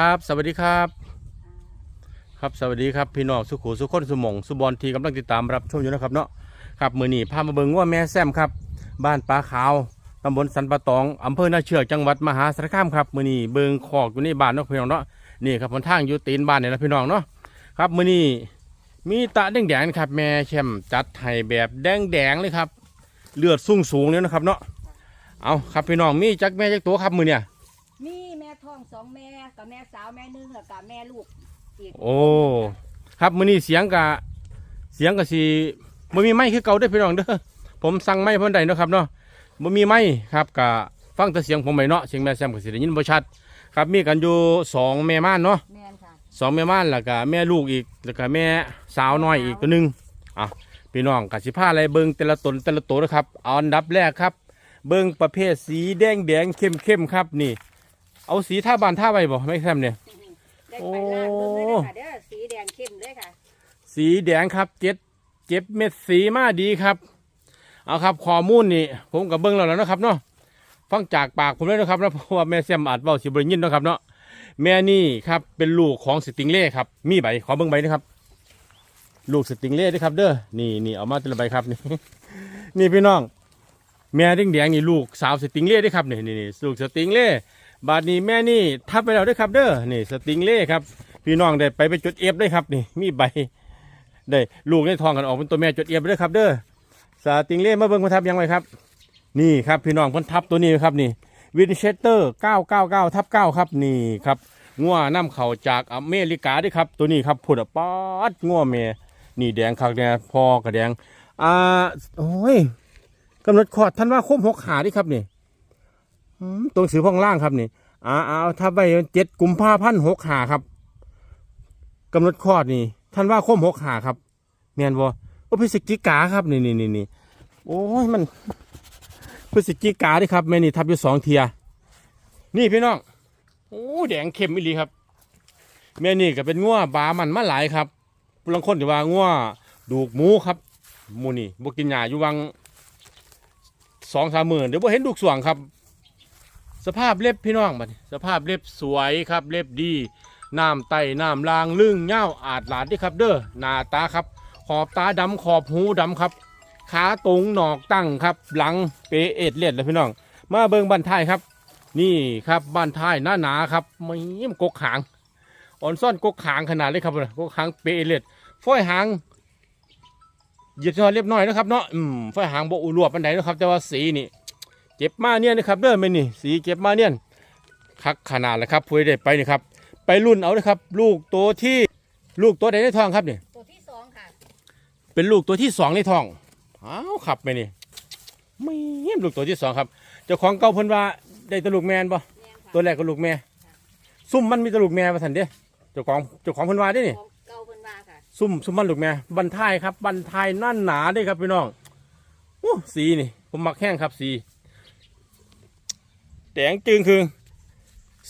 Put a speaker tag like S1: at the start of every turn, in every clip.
S1: ครับ สวัสดีครับ ครับสวัสดีครับพี่น้องสุขุสุขคนสุมงสุบอลทีกำลังติดตามรับชมอยู่นะครับเนาะครับมือนีพามาเบิงว่าแม่แซมครับ บ้านปลาขาวตำบลสันปะตองอำเภอนาเชือกจังหวัดมหาสารคามครับมือนีเบิงขอกอยู่ในบ้านเนาะพี่น้องเนาะนี่ครับบนทางอยู่ตีนบ้านเนี่ยนะพี่น้องเนาะครับมือนีมีตาแดงๆครับ แม่แชมจัดให้แบบแดงๆเลยครับ เลือดสูงสูงเนี่ยนะครับเนาะเอาครับพี่น้องมีจักแม่จักตัวครับมือเนี่ย
S2: องสองแม่กับแม่สาวแม่หนึงแล้วกับแม่ลูกอีก
S1: โอ้ ครับมื้อนี้เสียงกะเสียงกะสิบ่มีไม้คือเก่าเด้อพี่น้องเด้อผมสั่งไม้เพิ่นได้เนาะครับเนาะบ่มีไม้ครับกะฟังแต่เสียงผมไปเนาะเสียงแม่แซมก็สิได้ยินบ่ชัด ครับมีกันอยู่สองแม่ม่านเนาะ
S2: แม่นค่ะ
S1: สองแม่ม่านแล้วก็แม่ลูกอีกแล้วก็แม่สาวน้อยอีกตัวหนึงอะพี่น้องกะสิพาอะไรเบิ่งแต่ละตนแต่ละตัวนะครับเอาอันดับแรกครับ เบิ่งประเภทสีแดงแดงเข้มเข้มๆครับนี่ เอาสีท่าบานท่าใบบ่ไม่แซมเนี่ย
S2: ได้ไปลากเบิ่งเลยเด้อค่ะเด้อสีแดงเข้มเลยค่ะ
S1: สีแดงครับเจ็ดเจ็บเม็ดสีมาดีครับ เอาครับข้อมูลนี่ผมกับเบิ้งแล้วนะครับเนาะฟังจากปากผมเลยนะครับนะเพราะว่าแม่แซมอาจเบาสิบริยินเนาะครับเนาะแม่นี่ครับเป็นลูกของสติงเล่ครับมีใบขอเบิ้งใบนะครับ ลูกสติงเล่ด้วยครับ เด้อนี่นี่เอามาแต่ละใบครับนี่ นี่พี่น้อง แม่แดงแดงๆนี่ลูกสาวสติงเล่ด้วยครับนี่นี่นี่ลูกสติงเล่ บาดนี้แม่นี่ทับไปแล้วด้วยครับเด้อนี่สติงเล่ครับ พี่น้องได้ไปไปจดเอฟได้ครับนี่มีใบได้ลูกได้ทองกันออกเป็นตัวแม่จดเอฟด้วยครับ เด้อสติงเล่มาเบิ่งมาทับยังไงครับ นี่ครับพี่น้องเพิ่นทับตัวนี้ครับนี่วินเชสเตอร์ 999ทับ9ครับนี่ครับงัวน้ำเข่าจากอเมริกาด้วยครับ ตัวนี้ครับผุดป๊อดงัวเมนี่แดงคักแดงพอกระแดงอ่าโอ้ยกำหนดขอดท่านว่าคมหกขาดิครับนี่ ตรงสือพ่องล่างครับนี่อ่าเอาทับไว้เจ็ดกุมภาพันธ์หกขาครับกำหนดคลอดนี่ท่านว่าคมหกขาครับเมียนบ่โอ้พฤศจิกาครับนี่นี่นี่นี่โอ้ยมันพฤศจิกาดิครับแม่นี่ทับอยู่สองเทีย นี่พี่น้องโอ้แดงเข้มอีหลีครับแม่นี่ก็เป็นงัวบามันมาหลายครับบางคนจะว่างัวดูกหมูครับมูนี่บกินหญ้าอยู่วังสองสามหมื่นเดี๋ยวบ่เห็นดูกสวงครับ สภาพเล็บพี่น้องบัดนี้สภาพเล็บสวยครับ เล็บดีน้ำไตน้ำลางลึ่งเง่าอาดหลาดด้อครับ เด้อหน้าตาครับ ขอบตาดำขอบหูดำครับ ขาตรงหนอกตั้งครับ หลังเปเอ็ดเลียดเลยพี่น้อง มาเบิงบันท้ายครับ นี่ครับบันท้ายหน้าหนาครับไม่มกกหางอ่อนซ่อนกกหางขนาดเลยครับกกหางเปเอ็ดเลียดฝ้อยหางเหยียดจอเรียบน้อยนะครับเนาะอืมฝ้อยหางโบอุรวบปันไดนะครับ แต่ว่าสีนี่ เจ็บมาเนี่ยนะครับเด้อไม่นี่สีเจ็บมาเนี่ยคักขนาดเลยครับพูดได้ไปนี่ครับไปรุ่นเอาเลยครับ ลูกตัวที่ลูกตัวใดในท้องครับเนี่ย
S2: ตัวที่สองค่ะ
S1: เป็นลูกตัวที่สองในท้องอ้าวขับไปนี่ไม่เยี่ยมลูกตัวที่สองครับเจ้าของเก่าเพิ่นว่าได้แตลูกแมนบ่
S2: แม่นค่ะ
S1: ตัวแรกก็ลูกแม่ซุ่มมันมีแตลูกแม่มาสันเด้เจ้าของเจ้าของเพิ่นว่าเด้นี่
S2: ของเก่าเพิ่นว่าค่ะ
S1: ซุ่มซุ่มมันลูกแม่บันทายครับบันทายนั่นหนาเด้ครับพี่น้องโอ้สีนี่ผมมักแห้งครับสี แดงจึงคือ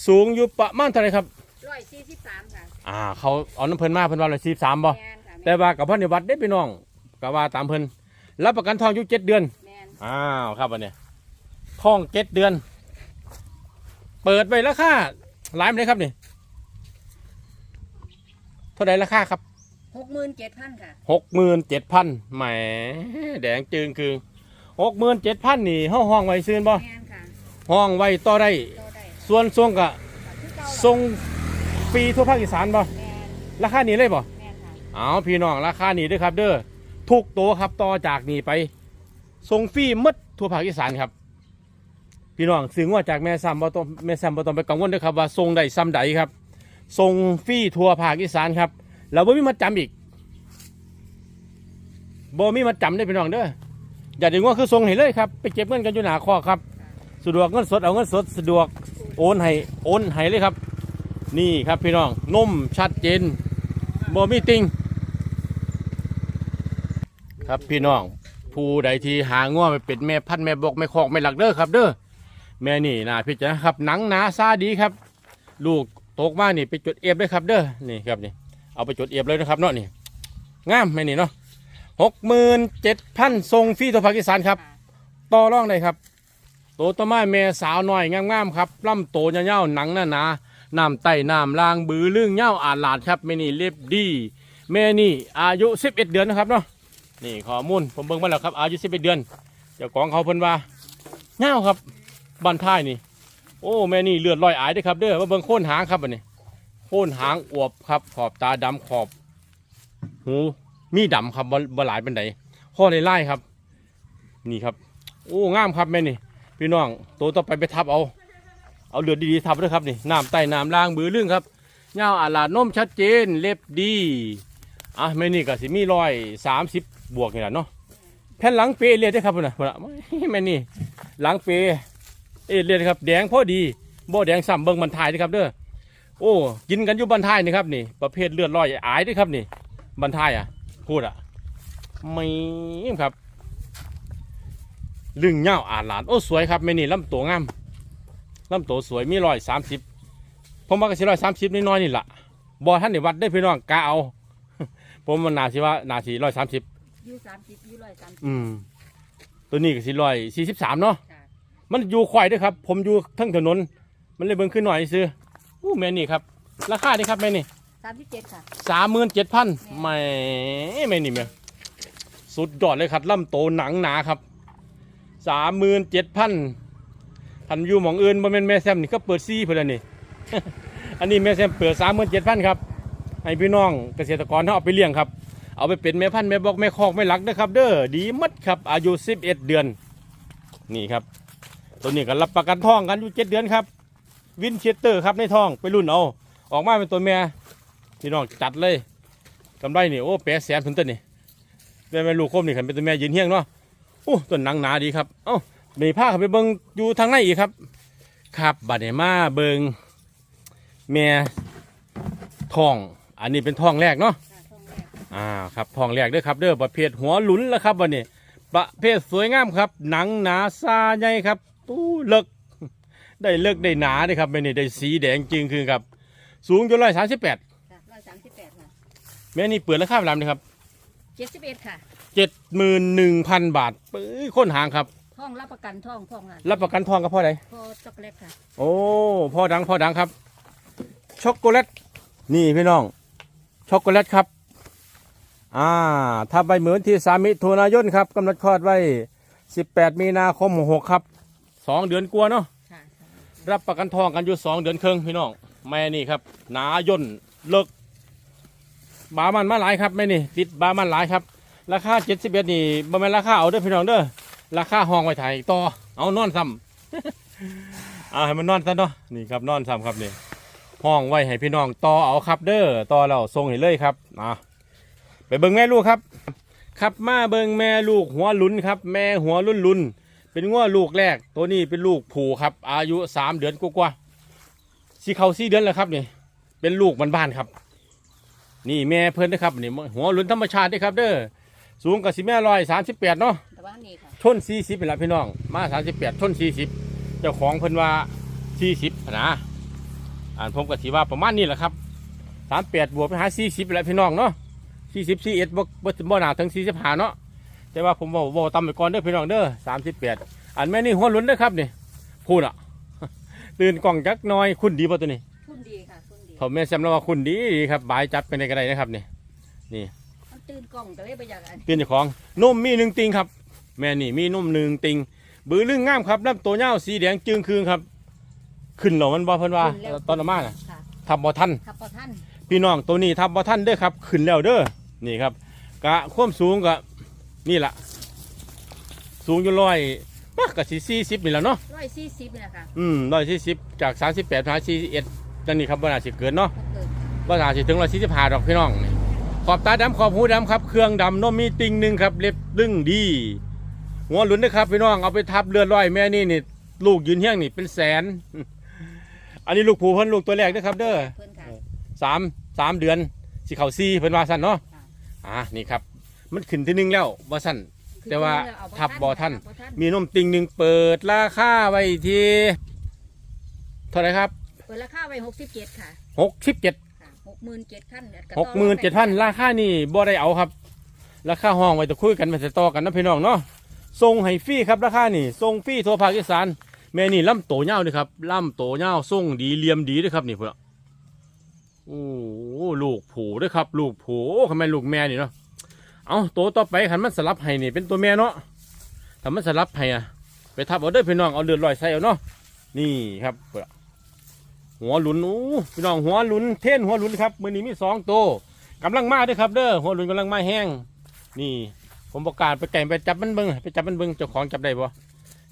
S1: สูงอยู่ประมาณเท่าไหรครับ
S2: ร้อยสี่สิบสามค่ะ
S1: อ่า เขาเอาน้ำเพิ่นมาเพิ่นว่าเลยสี่สามบ่
S2: แม่นค่ะ
S1: แต่ว่ากับพ่อในวัดได้พี่น้องก็ว่าตามเพิ่นรับประกันทองอยู่เจ็ดเดือน
S2: แม่น
S1: อ้าวครับวันเนี้ยทองเจ็ดเดือน เปิดไปราคาหลายไหมเลยครับนี่เท่าไหรราคาครับ
S2: หกหมื่นเจ็ดพันค่ะ
S1: หกหมื่นเจ็ดพันแหมแดงจึงคือหกหมื่นเจ็ดพันนี่ห้องห้องไว้ซื้อบ่
S2: แม่นค่ะ
S1: ห้องไว้ต่อได้
S2: ตัวได้
S1: ส่วนทรงกะ
S2: คือเก่า
S1: ทรงฟรีทั่วภาคอีสานบ่
S2: แม่น
S1: ราคานี้เลยบ่
S2: แม่นค่ะ
S1: เอาพี่น้องราคานี้ด้วยครับ เด้อทุกตัวครับต่อจากนี้ไปส่งฟรีหมดทั่วภาคอีสานครับ พี่น้องซื้อว่าจากแม่ซ้ำบ่ต้องแม่ซ้ำบ่ต้องไปกังวลด้วยครับว่าส่งได้ซ้ำใดครับส่งฟรีทั่วภาคอีสานครับแล้วบ่มีมาจำอีกบ่มีมาจำได้อพี่น้องเด้ออย่าดึงว่าคือส่งให้เลยครับ ไปเก็บเงินกันอยู่หน้าคอกครับ สะดวกเงินสดเอาเงินสดสะดวกโอนให้โอนให้เลยครับ นี่ครับพี่น้องนมชัดเจนบ่มีติงครับพี่น้องผู้ใดที่หาง่วไปเป็นแม่พันธุ์แม่บอกแม่คอกแม่หลักเด้อครับ เด้อแม่นี่นะพี่จ๋าครับหนังหนาซาดีครับ ลูกตกมานี่ไปจดเอฟเลยครับเด้อนี่ครับนี่เอาไปจดเอฟเลยนะครับเนาะนี่งามแม่นี่เนาะหกหมื่นเจ็ดพันทรงฟรีตัวภาคอีสานครับ
S2: ค่ะ
S1: ต่อรองได้ครับ โตต้นไม้แม่สาวน้อยงามๆครับลำโตยาๆหนังหนาหนาน้ำไต่น้ำลางบือเรื่องเง่าอาหลาดครับแม่นี่เล็บดีแม่นี่อายุ 11 เดือนนะครับเนาะนี่ข้อมูลผมเบิ่งมาแล้วครับอายุ 11 เดือนเจ้าของเขาเพิ่นว่าเง่าครับบ้านท้ายนี่ โอ้แม่นี่เลือดลอยอายเด้อครับเด้อมาเบิ่งโค่นหางครับอันนี้โค่นหางอวบครับ ขอบตาดำขอบหูมีดำครับบ่หลายเป็นไดข้อไล่ครับ นี่ครับ โอ้งามครับแม่นี่ พี่น้องตัวต่อไปไปทับเอา เอาเลือดดีๆทับด้วยครับนี่น้ำใต้น้ำล่างบือเรื่องครับเงาอาลาดนมชัดเจนเล็บดีอะแม่นี่ก็สิมีรอยสามสิบบวกนี่แหละเนาะแผ่นหลังเปเรียดได้ครับพุ่นน่ะพุ่นน่ะแม่นี่หลังเปเอเรียดครับ แดงพอดีบ่แดงซ้ำเบิ่งบรรทายเด้อครับเด้อโอ้กินกันอยู่บรรทายนี่ครับนี่ ประเภทเลือดลอยอายด้วยครับนี่บรรทายอะพูดอะไม่ครับ ลึงเงาอาลาดโอ้สวยครับแม่นี่ลำตัวงามลำตัวสวยมีร้อยสามสิบผมว่าก็สิร้อยสามสิบน้อยๆนี่แหละบอท่านในวัดได้อพี่น้องกาเอาผมมันนาสิว่านาสิร้อยสามสิบ
S2: อยูสามสิบอยูร้อยสามสิบ
S1: อืมตัวนี้ก็สิร้อยสี่สิบสามเนาะ
S2: ค่ะ
S1: มันอยู่ควายด้วยครับ ผมอยู่ทั้งถนน มันเลยเบิ่งขึ้นหน่อยซื้ออู้แม่นี่ครับราคานี่ครับแม่นี่
S2: สามสิบเจ็ดค่ะ
S1: สามหมื่นเจ็ดพันไม่แม่นี่แม่สุดยอดเลยครับลำโตหนังหนาครับ สามหมื่นเจ็ดพันทันอยู่หมองอื่นบ่แม่นแม่แซมนี่ก็เปิดซี่เพื่อนนี่ อันนี้แม่แซมเปิดสามหมื่นเจ็ดพันครับให้พี่น้องเกษตรกรเขาเอาไปเลี้ยงครับ เอาไปเป็นแม่พันธุ์แม่บอกแม่คอกแม่หลักนะครับ เด้อดีมัดครับอายุสิบเอ็ดเดือน นี่ครับ ตัวนี้ก็รับประกันท้องกันอยู่เจ็ดเดือนครับ วินเชสเตอร์ครับในท้องไปรุ่นเอา ออกมาเป็นตัวแม่พี่น้องจัดเลยกำไรนี่โอ้แปดแสนถึงต้นนี่แม่แม่ลูกคมนี่ขันเป็นตัวแม่ยืนเฮี้ยงเนาะ โอ้ต้นหนังหนาดีครับ เอ้ามีผ้าเข้าไปเบิงอยู่ทางในอีกครับ ครับบัดนี้มาเบิงแม่ทอง อันนี้เป็นทองแรกเนาะ
S2: ค่ะช่องแรก
S1: อ่าครับทองแรกเด้อครับเด้อประเภทหัวหลุนแล้วครับวันนี้ประเภทสวยงามครับ หนังหนาซาใหญ่ครับตู้เลิกได้เลิกได้หนาเด้อครับไม่นี่ได้สีแดงจริงคือครับ สูงอยู่ร้อยสามสิบแปด
S2: ค่ะร้อยสามสิบแปดค่ะ
S1: แม่นี่เปิดราคาไปแล้วนะครับ
S2: เจ็ดสิบเอ็ดค่ะ
S1: เจ็ดหมื่นหนึ่งพันบาทปื้อค้นหางครับ
S2: ท่องรับประกันท่องท่องค่ะ
S1: รับประกันทองกับพ่อใด
S2: พอช็อกโกแลตค่ะ
S1: โอ้พ่อดังพ่อดังครับ ช็อกโกแลตนี่พี่น้อง ช็อกโกแลตครับ อ่าถ้าใบเหมือนที่สามิถุนายนครับกำหนดคลอดไว้ 18 มีนาคม66ครับสองเดือนกว่าเนาะ
S2: ค่ะ
S1: รับประกันทองกันอยู่สองเดือนครึ่งพี่น้องแม่นี่ครับ หนาย่นเลิกบามันมาหลายครับแม่นี่ ติดบามันหลายครับ ราคา71นี่บ่แม่นราคาเอาเด้อพี่น้องเด้อราคาห้องไว้ถ่ายต่อเอานอนซ้ำเอาให้มันนอนซะเนาะนี่ครับนอนซ้ำครับนี่ห้องไว้ให้พี่น้องต่อเอาครับเด้อต่อเราส่งให้เลยครับอะไปเบิ่งแม่ลูกครับ ครับมาเบิ่งแม่ลูกหัวลุนครับ แม่หัวลุนลุนเป็นงัวลูกแรก ตัวนี้เป็นลูกผูครับ อายุสามเดือนกว่าๆสีเขาสี่เดือนแล้วครับนี่เป็นลูกบ้านๆครับ นี่แม่เพิ่อนนะครับนี่หัวลุนธรรมชาติด้อครับ เด้อ สูงกับสิแม่ร้อยสามสิบแปดเนาะ
S2: แต่ว่านี่ค่ะ
S1: ชนสี่สิบเป็นละพี่น้อง มาสามสิบแปดชนสี่สิบเจ้าของเพิ่นว่าสี่สิบนะอ่านผมก็ถือว่าประมาณนี้แหละครับสามแปดบวกไปหาสี่สิบเป็นละพี่น้องเนาะสี่สิบสี่เอ็ดบ่บ่บ่หนาถึงสี่สิบห้าเนาะแต่ว่าผมบอกบอกตามไปก่อนเด้อพี่น้องเด้อสามสิบแปดอันแม่นี่หัวหลุนเด้อครับนี่พูดอะตื่นกล่องจักหน้อยคุณดีป่ะตัวนี้
S2: คุณดีค่ะคุณดี
S1: ผมแม่แซมแล้วว่าคุณดีครับบายจับเป็นในกระไดนะครับนี่
S2: มัน ตื่นกล้องแต่ไม่ไปอยากอัน
S1: เตือนเจ้าของนุ่มมีหนึ่งติงครับ แม่นี่มีนุ่มหนึ่งติง บือลึงงามครับลำตัวเงาสีแดงจึงคืนครับ ขึ้นเหรอมันบ่เพิ่นว่า
S2: ขึ้นแล้ว
S1: ตอนอามาน่ะ
S2: ค่ะ
S1: ทับบ่ทัน
S2: ขับพอท่าน
S1: พี่น้องตัวนี้ทับบ่ทันเด้อครับ ขึ้นแล้วเด้อนี่ครับกะความสูงกะนี่ล่ะสูงอยู่ร้อยปักกะสิสี่สิบนี่แหละเนาะ
S2: ร้อยสี่สิบนี่แหละค่ะ
S1: อืมร้อยสี่สิบจากสามสิบแปดมาสี่เอ็ดนั่นนี่ครับบ่น่าสิเกินเนาะ
S2: ก็เกิด
S1: บ่น่าสิถึงร้อยสี่สิบห้าดอกพี่น้องนี่ ขอบตาดำขอบหูดำครับ เครื่องดำนมมีติงหนึ่งครับ เล็บลึงดีหัวหลุนนะครับพี่น้องเอาไปทับเลือดร้อยแม่นี่นี่ลูกยืนเฮี้ยงนี่เป็นแสน อันนี้ลูกผูเพิ่นลูกตัวแรกนะครับ เด้อ
S2: เพิ่นค่ะ
S1: สามสามเดือนสิเขาซีเพิ่นว่าสั้นเนาะ
S2: ค่ะ
S1: อ่านี่ครับ มันขึ้นที่หนึ่งแล้วว่าสั้นแต่ว่า
S2: เอ
S1: ทับบ่ทัน
S2: บ่ทัน
S1: มีนมติงหนึ่งเปิดราคาไว้ที่เท่าไหรครับ
S2: เปิดราคาไว้หกสิบเจ็ดค่ะ
S1: หกสิบเจ็ด
S2: ค่ะ หกหมื่นเจ็ดพัน
S1: หกหมื่นเจ็ดพันราคานี่บ่ได้เอาครับ ราคาห้องไว้จะคุยกันไปจะต่อกันนะพี่น้องเนาะส่งให้ฟรีครับราคานี่ส่งฟรีทั่วภาคอีสานแม่นี่ล่ำโตเง่าด้วยครับล่ำโตเง่าส่งดีเหลี่ยมดีด้วยครับนี่เพื่อนโอ้โหลูกผูด้วยครับ ลูกผูทำไมลูกแม่นี่เนาะเอาตัวต่อไปขันมันสลับให้นี่เป็นตัวแม่เนาะถ้ามันสลับให้อะไปทับเอาเด้อพี่น้องเอาเดือดลอยใส่เอาเนาะนี่ครับเปิด หัวหลุนอู้พี่น้องหัวหลุนเท่นหัวหลุนครับมือนี้มีสองตัวกำลังมาด้วยครับ เด้อหัวหลุนกำลังมาแห้งนี่ ผมประกาศไปไก่ไปจับมันเบิ้งไปจับมันเบิ้งเจ้าของจับได้บ่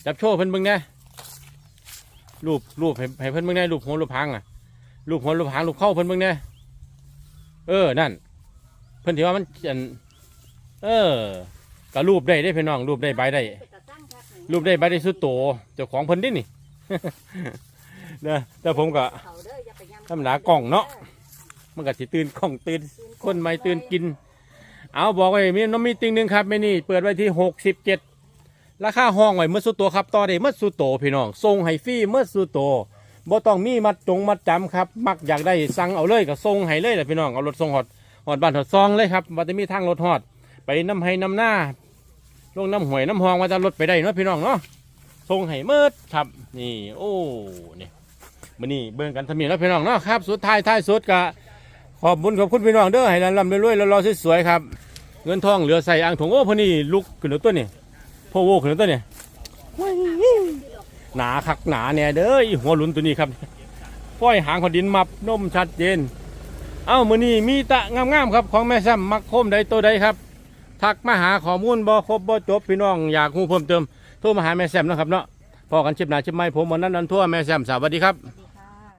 S1: จับโชว์เพิ่นเบิ้งแน่รูปรูปให้เพิ่นเบิ้งแน่รูปหัวรูปหางอะรูปหัวรูปหางรูปเข้าเพิ่นเบิ่งแน่เออนั่น เพิ่นถือว่ามันอันเออก็รูปได้ได้พี่น้องรูปได้ใบได้รูปได้ใบได้สุดโตเจ้าของเพิ่นดินี่ เด้อแต่ผมก็
S2: เขาเด้ออย่าไปย้ำ
S1: ธรรมดากล่องเนาะมันก็สิตื่นกล้องตื่นคนไม่ตื่นกิน เอาบอกไว้มีน้องมีติงหนึ่งครับไม่นี่เปิดไว้ที่หกสิบเจ็ดราคาห้องไว้เมื่อสุดโตครับต่อได้เมื่อสุดโตพี่น้องส่งให้ฟรีเมื่อสุดโตบ่ต้องมีมัดจงมัดจำครับ มักอยากได้สั่งเอาเลยก็ส่งให้เลยแหละพี่น้องเอารถส่งหอดหอดบ้านหอดซองเลยครับว่าจะมีทางรถหอด ไปน้ำให้น้ำหน้าลงน้ำหวยน้ำหองว่าจะรถไปได้เนาะพี่น้องเนาะส่งให้เมื่อครับนี่ โอ้นี่ มันนี่เบิ่งกันทำมีแล้วพี่น้องเนาะครับ สุดท้ายท้ายสุดก็ขอบคุญขอบคุณพี่น้องเด้อให้ลำๆรวยๆรอๆสวยๆครับ เงินทองเหลือใส่อ่างถุงโอ้พอนี่ลุกขึ้นแล้วตัวนี่พ่อโว้ขึ้นแล้วตัวนี่หนาคักหนาเนี่ยเด้ออีหัวหลุนตัวนี้ครับป้อยหางขอดินมับนมชัดเจน เอ้ามือนี้มีตะงามๆครับ ของแม่ซ้ำมักโคมใดตัวใดครับทักมาหาข้อมูลบ่ครบบ่จบพี่น้องอยากรู้เพิ่มเติมโทรมาหาแม่แซมนะครับเนาะพอกันชิบหนาชิบไม่ผมวันนั้นนันทั่วแม่แซมสวัสดีครับ